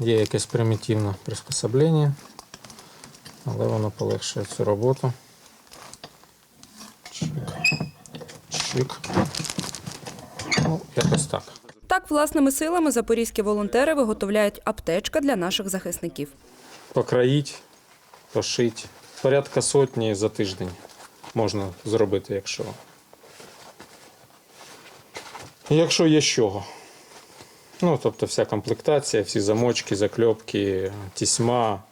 Є якесь примітивне приспособлення, але воно полегшує цю роботу. Чик. Чик. Ну, якось так. Так, власними силами запорізькі волонтери виготовляють аптечка для наших захисників. Покроїть, пошити. Порядка сотні за тиждень можна зробити, якщо. Якщо є з чого. Ну, тобто вся комплектація, всі замочки, закльопки, тісьма,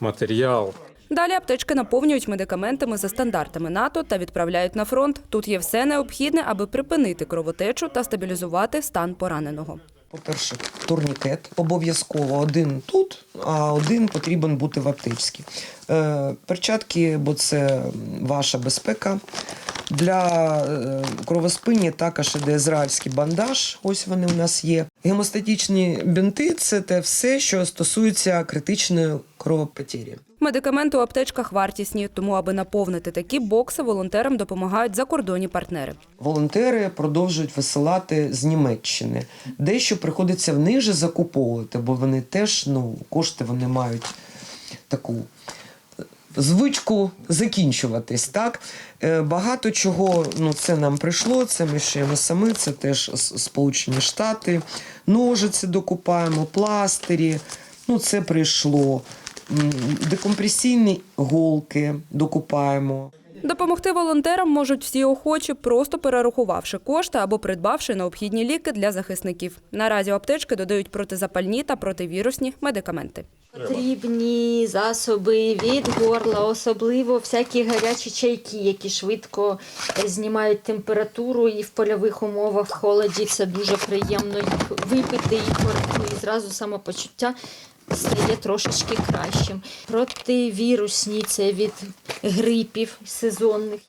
матеріал. Далі аптечки наповнюють медикаментами за стандартами НАТО та відправляють на фронт. Тут є все необхідне, аби припинити кровотечу та стабілізувати стан пораненого. По-перше, турнікет обов'язково один тут, а один потрібен бути в аптечці. Е, перчатки, бо це ваша безпека. Для е, кровоспиння також іде ізраїльський бандаж. Ось вони у нас є. Гемостатичні бінти це те все, що стосується критичної кровопотері. Медикаменти у аптечках вартісні, тому аби наповнити такі бокси, волонтерам допомагають закордонні партнери. Волонтери продовжують висилати з Німеччини. Дещо приходиться в них же закуповувати, бо вони теж ну, кошти вони мають таку звичку закінчуватись. Так? Е, Багато чого ну, це нам прийшло, це ми шиємо самі, це теж Сполучені Штати, ножиці докупаємо, пластирі. Ну, це прийшло. Декомпресійні голки докупаємо. Допомогти волонтерам можуть всі охочі, просто перерахувавши кошти або придбавши необхідні ліки для захисників. Наразі аптечки додають протизапальні та противірусні медикаменти. Потрібні засоби від горла, особливо всякі гарячі чайки, які швидко е, знімають температуру і в польових умовах холоді це дуже приємно їх випити і зразу самопочуття стає трошечки кращим. Противірусні це від грипів сезонних.